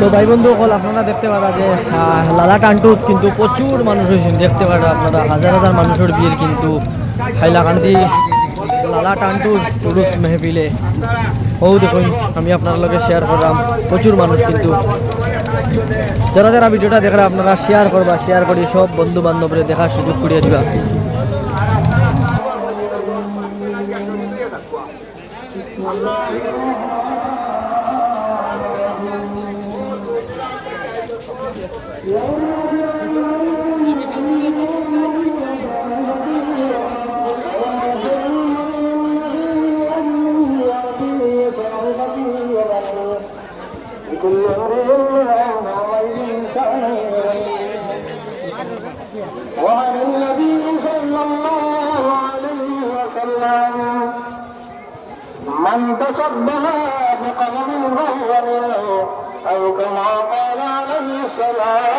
তো ভাই বন্ধু হল আপনারা দেখতে পারা যে লালা টান্টুত কিন্তু প্রচুর মানুষ হয়েছেন। দেখতে পারা আপনারা, হাজার হাজার মানুষের বিয়ের কিন্তু হাইলাকান্দি লালা টান্টুর পুরুষ মেহফিলে। ও দেখুন, আমি আপনার লগে শেয়ার করলাম। প্রচুর মানুষ কিন্তু। যারা যারা ভিডিওটা দেখরা, আপনারা শেয়ার করবা শেয়ার করি, সব বন্ধু বান্ধবরে দেখার সুযোগ করিয়ে দিবা। لكل امرئ منهم يومئذ شأن يغنيه وعن النبي صلى الله عليه وسلم من تشبه بقوم فهو منه أو كما قال عليه الصلاة